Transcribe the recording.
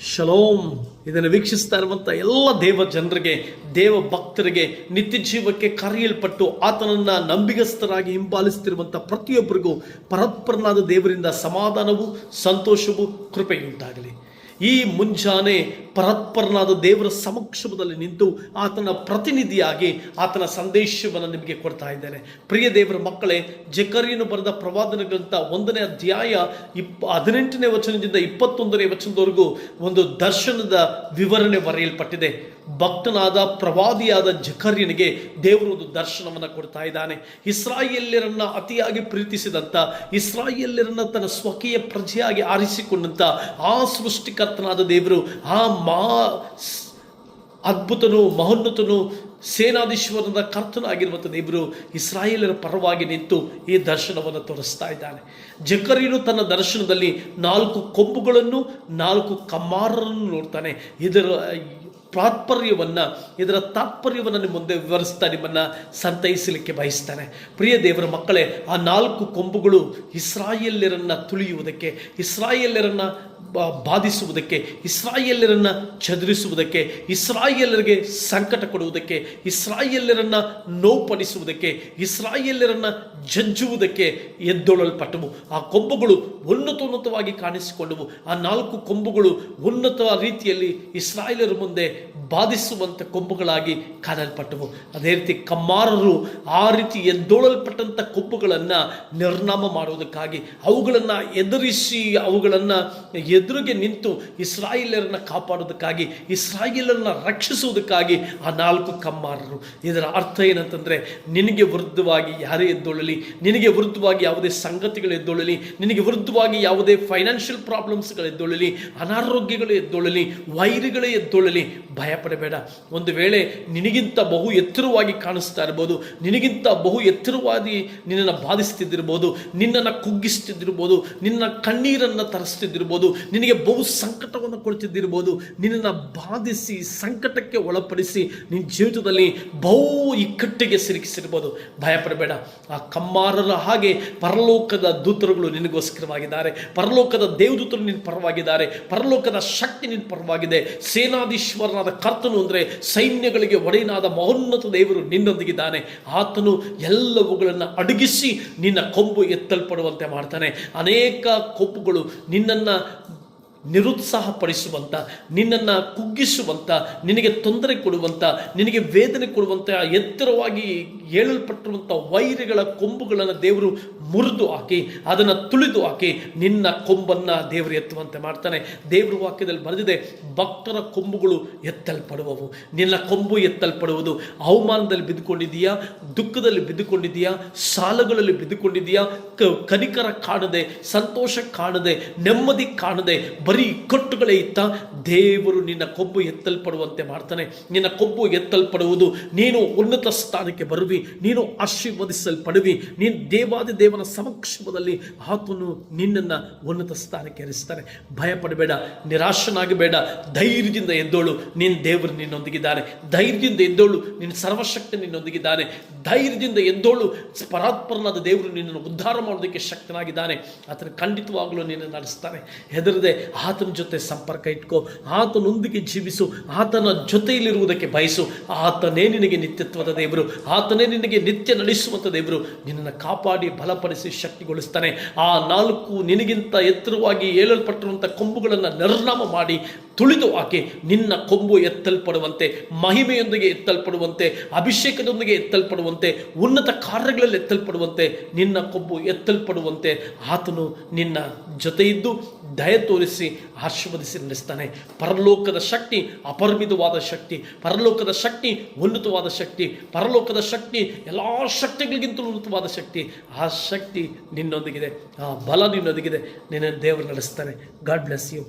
Shalom. ಇದನ್ನು ವೀಕ್ಷಿಸ್ತಾ ಇರುವಂಥ ಎಲ್ಲ ದೇವ ಜನರಿಗೆ, ದೇವ ಭಕ್ತರಿಗೆ ನಿತ್ಯ ಜೀವಕ್ಕೆ ಕರೆಯಲ್ಪಟ್ಟು ಆತನನ್ನು ನಂಬಿಗಸ್ಥರಾಗಿ ಹಿಂಬಾಲಿಸ್ತಿರುವಂಥ ಪ್ರತಿಯೊಬ್ಬರಿಗೂ ಪರತ್ಪರನಾದ ದೇವರಿಂದ ಸಮಾಧಾನವು, ಸಂತೋಷವು, ಕೃಪೆಯುಂಟಾಗಲಿ. ಈ ಮುಂಜಾನೆ ಪರತ್ಪರನಾದ ದೇವರ ಸಮಕ್ಷಮದಲ್ಲಿ ನಿಂತು ಆತನ ಪ್ರತಿನಿಧಿಯಾಗಿ ಆತನ ಸಂದೇಶವನ್ನು ನಿಮಗೆ ಕೊಡ್ತಾ ಇದ್ದೇನೆ. ಪ್ರಿಯ ದೇವರ ಮಕ್ಕಳೇ ಜಕರಿಯನ್ನು ಬರೆದ ಪ್ರವಾದನ ಗ್ರಂಥ ಒಂದನೇ ಅಧ್ಯಾಯ ಇಪ್ ಹದಿನೆಂಟನೇ ವಚನದಿಂದ ಇಪ್ಪತ್ತೊಂದನೇ ವಚನದವರೆಗೂ ಒಂದು ದರ್ಶನದ ವಿವರಣೆ ಬರೆಯಲ್ಪಟ್ಟಿದೆ. ಭಕ್ತನಾದ, ಪ್ರವಾದಿಯಾದ ಜಕರ್ಯನಿಗೆ ದೇವರು ಒಂದು ದರ್ಶನವನ್ನು ಕೊಡ್ತಾ ಇದ್ದಾನೆ. ಇಸ್ರಾಯೇಲ್ಯರನ್ನ ಅತಿಯಾಗಿ ಪ್ರೀತಿಸಿದಂಥ ಇಸ್ರಾಯೇಲ್ಯರನ್ನ ತನ್ನ ಸ್ವಕೀಯ ಪ್ರಜೆಯಾಗಿ ಆರಿಸಿಕೊಂಡಂಥ ಆ ಸೃಷ್ಟಿಕರ್ತನಾದ ದೇವರು ಆ ಮಾ ಅದ್ಭುತನು ಮಹೋನ್ನತನು, ಸೇನಾಧೀಶ್ವರನ ಕರ್ತನಾಗಿರುವಂಥ ಇಬ್ಬರು ಇಸ್ರಾಯೇಲರ ಪರವಾಗಿ ನಿಂತು ಈ ದರ್ಶನವನ್ನು ತೋರಿಸ್ತಾ ಇದ್ದಾನೆ. ಜಕರಿಯನು ತನ್ನ ದರ್ಶನದಲ್ಲಿ ನಾಲ್ಕು ಕೊಂಬುಗಳನ್ನು, ನಾಲ್ಕು ಕಮ್ಮಾರರನ್ನು ನೋಡ್ತಾನೆ. ಇದರ ಪ್ರಾತ್ಪರ್ಯವನ್ನು, ಇದರ ತಾತ್ಪರ್ಯವನ್ನು ನಿಮ್ಮ ಮುಂದೆ ವಿವರಿಸ್ತಾ ನಿಮ್ಮನ್ನು ಸಂತೈಸಲಿಕ್ಕೆ ಬಯಸ್ತಾನೆ. ಪ್ರಿಯ ದೇವರ ಮಕ್ಕಳೇ, ಆ ನಾಲ್ಕು ಕೊಂಬುಗಳು ಇಸ್ರಾಯೇಲ್ಯರನ್ನು ತುಳಿಯುವುದಕ್ಕೆ, ಇಸ್ರಾಯೇಲ್ಯರನ್ನು ಬಾಧಿಸುವುದಕ್ಕೆ ಇಸ್ರಾಯಿಯಲ್ಲರನ್ನು ಚದುರಿಸುವುದಕ್ಕೆ ಇಸ್ರಾಯೇಲರಿಗೆ ಸಂಕಟ ಕೊಡುವುದಕ್ಕೆ, ಇಸ್ರಾಯೇಲ್ಯರನ್ನು ನೋವುಪಡಿಸುವುದಕ್ಕೆ ಇಸ್ರಾಯಿಯಲ್ಲರನ್ನು ಜಜ್ಜುವುದಕ್ಕೆ ಎದ್ದೊಳಲ್ಪಟ್ಟವು. ಆ ಕೊಂಬುಗಳು ಉನ್ನತೋನ್ನತವಾಗಿ ಕಾಣಿಸಿಕೊಂಡವು. ಆ ನಾಲ್ಕು ಕೊಂಬುಗಳು ಉನ್ನತ ರೀತಿಯಲ್ಲಿ ಇಸ್ರಾಯೇಲರ ಮುಂದೆ ಬಾಧಿಸುವಂಥ ಕೊಂಬುಗಳಾಗಿ ಕಾಣಲ್ಪಟ್ಟವು ಅದೇ ರೀತಿ ಕಮ್ಮಾರರು ಆ ರೀತಿ ಎದ್ದೊಳಲ್ಪಟ್ಟಂಥ ಕೊಂಬುಗಳನ್ನು ನಿರ್ನಾಮ ಮಾಡುವುದಕ್ಕಾಗಿ ಅವುಗಳನ್ನು ಎದುರಿಸಿ ಅವುಗಳನ್ನು ಎದುರಿಗೆ ನಿಂತು ಇಸ್ರಾಯಿಲರನ್ನ ಕಾಪಾಡೋದಕ್ಕಾಗಿ, ಇಸ್ರಾಯಿಲರನ್ನ ರಕ್ಷಿಸುವುದಕ್ಕಾಗಿ ಆ ನಾಲ್ಕು ಕಮ್ಮಾರರು. ಇದರ ಅರ್ಥ ಏನಂತಂದರೆ, ನಿನಗೆ ವೃದ್ಧವಾಗಿ ಯಾರೇ ಎದ್ದೊಳ್ಳಲಿ ನಿನಗೆ ವೃದ್ಧವಾಗಿ ಯಾವುದೇ ಸಂಗತಿಗಳು ಎದ್ದೊಳ್ಳಲಿ ನಿನಗೆ ವೃದ್ಧವಾಗಿ ಯಾವುದೇ ಫೈನಾನ್ಷಿಯಲ್ ಪ್ರಾಬ್ಲಮ್ಸ್ಗಳು ಎದ್ದೊಳ್ಳಲಿ ಅನಾರೋಗ್ಯಗಳು ಎದ್ದೊಳ್ಳಲಿ ವೈರಿಗಳೇ ಎದ್ದೊಳ್ಳಲಿ ಭಯಪಡಬೇಡ. ಒಂದು ವೇಳೆ ನಿನಗಿಂತ ಬಹು ಎತ್ತರವಾಗಿ ಕಾಣಿಸ್ತಾ ಇರ್ಬೋದು, ನಿನಗಿಂತ ಬಹು ಎತ್ತರವಾಗಿ ನಿನ್ನನ್ನು ಬಾಧಿಸ್ತಿದ್ದಿರ್ಬೋದು, ನಿನ್ನನ್ನು ಕುಗ್ಗಿಸ್ತಿದ್ದಿರ್ಬೋದು, ನಿನ್ನ ಕಣ್ಣೀರನ್ನು ತರಿಸ್ತಿದ್ದಿರ್ಬೋದು ನಿನಗೆ ಬಹು ಸಂಕಟವನ್ನು ಕೊಡ್ತಿದ್ದಿರ್ಬೋದು. ನಿನ್ನನ್ನು ಬಾಧಿಸಿ, ಸಂಕಟಕ್ಕೆ ಒಳಪಡಿಸಿ ನಿನ್ನ ಜೀವಿತದಲ್ಲಿ ಬಹು ಇಕ್ಕಟ್ಟಿಗೆ ಸಿಲುಕಿಸಿರ್ಬೋದು. ಭಯಪಡಬೇಡ. ಆ ಕಮ್ಮಾರರ ಹಾಗೆ ಪರಲೋಕದ ದೂತರುಗಳು ನಿನಗೋಸ್ಕರವಾಗಿದ್ದಾರೆ. ಪರಲೋಕದ ದೇವದೂತರು ನಿನ್ನ ಪರವಾಗಿದ್ದಾರೆ. ಪರಲೋಕದ ಶಕ್ತಿ ನಿನ್ನ ಪರವಾಗಿದೆ. ಸೇನಾಧೀಶ್ವರನಾದ ಕರ್ತನು ಅಂದರೆ ಸೈನ್ಯಗಳಿಗೆ ಒಡೆಯನಾದ ಮಹೋನ್ನತ ದೇವರು ನಿನ್ನೊಂದಿಗಿದ್ದಾನೆ. ಆತನು ಎಲ್ಲವುಗಳನ್ನು ಅಡಗಿಸಿ ನಿನ್ನ ಕೊಂಬು ಎತ್ತಲ್ಪಡುವಂತೆ ಮಾಡ್ತಾನೆ. ಅನೇಕ ಕೊಂಬುಗಳು ನಿನ್ನನ್ನು ನಿರುತ್ಸಾಹಪಡಿಸುವಂಥ ನಿನ್ನನ್ನು ಕುಗ್ಗಿಸುವಂಥ ನಿನಗೆ ತೊಂದರೆ ಕೊಡುವಂಥ ನಿನಗೆ ವೇದನೆ ಕೊಡುವಂಥ ಎತ್ತರವಾಗಿ ಏಳಲ್ಪಟ್ಟಿರುವಂಥ ವೈರಿಗಳ ಕೊಂಬುಗಳನ್ನು ದೇವರು ಮುರಿದು ಹಾಕಿ, ಅದನ್ನು ತುಳಿದು ಹಾಕಿ ನಿನ್ನ ಕೊಂಬನ್ನು ದೇವರು ಎತ್ತುವಂತೆ ಮಾಡ್ತಾನೆ. ದೇವರ ವಾಕ್ಯದಲ್ಲಿ ಬರೆದಿದೆ, ಭಕ್ತರ ಕೊಂಬುಗಳು ಎತ್ತಲ್ಪಡುವವು. ನಿನ್ನ ಕೊಂಬು ಎತ್ತಲ್ಪಡುವುದು. ಅವಮಾನದಲ್ಲಿ ಬಿದ್ದುಕೊಂಡಿದೆಯಾ ದುಃಖದಲ್ಲಿ ಬಿದ್ದುಕೊಂಡಿದೆಯಾ ಸಾಲಗಳಲ್ಲಿ ಬಿದ್ದುಕೊಂಡಿದೆಯಾ ಕನಿಕರ ಕಾಣದೆ, ಸಂತೋಷ ಕಾಣದೆ, ನೆಮ್ಮದಿ ಕಾಣದೆ, ಬರೀ ಕಟ್ಟುಗಳೇ ಇತ್ತ ದೇವರು ನಿನ್ನ ಕೊಬ್ಬು ಎತ್ತಲ್ಪಡುವಂತೆ ಮಾಡ್ತಾನೆ. ನಿನ್ನ ಕೊಬ್ಬು ಎತ್ತಲ್ಪಡುವುದು. ನೀನು ಉನ್ನತ ಸ್ಥಾನಕ್ಕೆ ಬರುವಿ. ನೀನು ಆಶೀರ್ವದಿಸಲ್ಪಡುವಿ, ನೀನು ದೇವಾದಿ ದೇವನ ಸಮಕ್ಷಮದಲ್ಲಿ ಆತನು ನಿನ್ನನ್ನು ಉನ್ನತ ಸ್ಥಾನಕ್ಕೆ ಏರಿಸ್ತಾನೆ ಭಯಪಡಬೇಡ, ನಿರಾಶನಾಗಬೇಡ, ಧೈರ್ಯದಿಂದ ಎದ್ದೋಳು ನಿನ್ನ ದೇವರು ನಿನ್ನೊಂದಿಗಿದ್ದಾನೆ ಧೈರ್ಯದಿಂದ ಎದ್ದೋಳು ನಿನ್ನ ಸರ್ವಶಕ್ತಿ ನಿನ್ನೊಂದಿಗಿದ್ದಾನೆ ಧೈರ್ಯದಿಂದ ಎದ್ದೋಳು, ಪರಾತ್ಪರನಾದ ದೇವರು ನಿನ್ನನ್ನು ಉದ್ಧಾರ ಮಾಡೋದಕ್ಕೆ ಶಕ್ತನಾಗಿದ್ದಾನೆ. ಆತನ ಖಂಡಿತವಾಗಲೂ ನಿನ್ನ ನಡೆಸ್ತಾನೆ ಹೆದರದೆ ಆತನ ಜೊತೆ ಸಂಪರ್ಕ ಇಟ್ಕೋ, ಆತನೊಂದಿಗೆ ಜೀವಿಸು, ಆತನ ಜೊತೆಯಲ್ಲಿರುವುದಕ್ಕೆ ಬಯಸು. ಆತನೇ ನಿನಗೆ ನಿತ್ಯತ್ವದ ದೇವರು, ಆತನೇ ನಿನಗೆ ನಿತ್ಯ ನಡೆಸುವಂಥ ದೇವರು ನಿನ್ನನ್ನು ಕಾಪಾಡಿ ಬಲಪಡಿಸಿ ಶಕ್ತಿಗೊಳಿಸ್ತಾನೆ. ಆ ನಾಲ್ಕು ನಿನಗಿಂತ ಎತ್ತರವಾಗಿ ಏಳಲ್ಪಟ್ಟಿರುವಂಥ ಕೊಂಬುಗಳನ್ನು ನಿರ್ನಾಮ ಮಾಡಿ ತುಳಿದು ಹಾಕಿ ನಿನ್ನ ಕೊಂಬು ಎತ್ತಲ್ಪಡುವಂತೆ, ಮಹಿಮೆಯೊಂದಿಗೆ ಎತ್ತಲ್ಪಡುವಂತೆ, ಅಭಿಷೇಕದೊಂದಿಗೆ ಎತ್ತಲ್ಪಡುವಂತೆ, ಉನ್ನತ ಕಾರ್ಯಗಳಲ್ಲಿ ಎತ್ತಲ್ಪಡುವಂತೆ, ನಿನ್ನ ಕೊಂಬು ಎತ್ತಲ್ಪಡುವಂತೆ ಆತನು ನಿನ್ನ ಜೊತೆ ಇದ್ದು ದಯ ತೋರಿಸಿ ಆಶೀರ್ವದಿಸಿ ನಡೆಸ್ತಾನೆ. ಪರಲೋಕದ ಶಕ್ತಿ ಅಪರಿಮಿತವಾದ ಶಕ್ತಿ, ಪರಲೋಕದ ಶಕ್ತಿ ಉನ್ನತವಾದ ಶಕ್ತಿ, ಪರಲೋಕದ ಶಕ್ತಿ, ಎಲ್ಲ ಶಕ್ತಿಗಳಿಗಿಂತಲೂ ಉನ್ನತವಾದ ಶಕ್ತಿ. ಆ ಶಕ್ತಿ ನಿನ್ನೊಂದಿಗಿದೆ, ಆ ಬಲ ನಿನ್ನೊಂದಿಗಿದೆ. ನಿನ್ನ ದೇವರು ನಡೆಸ್ತಾನೆ. God bless you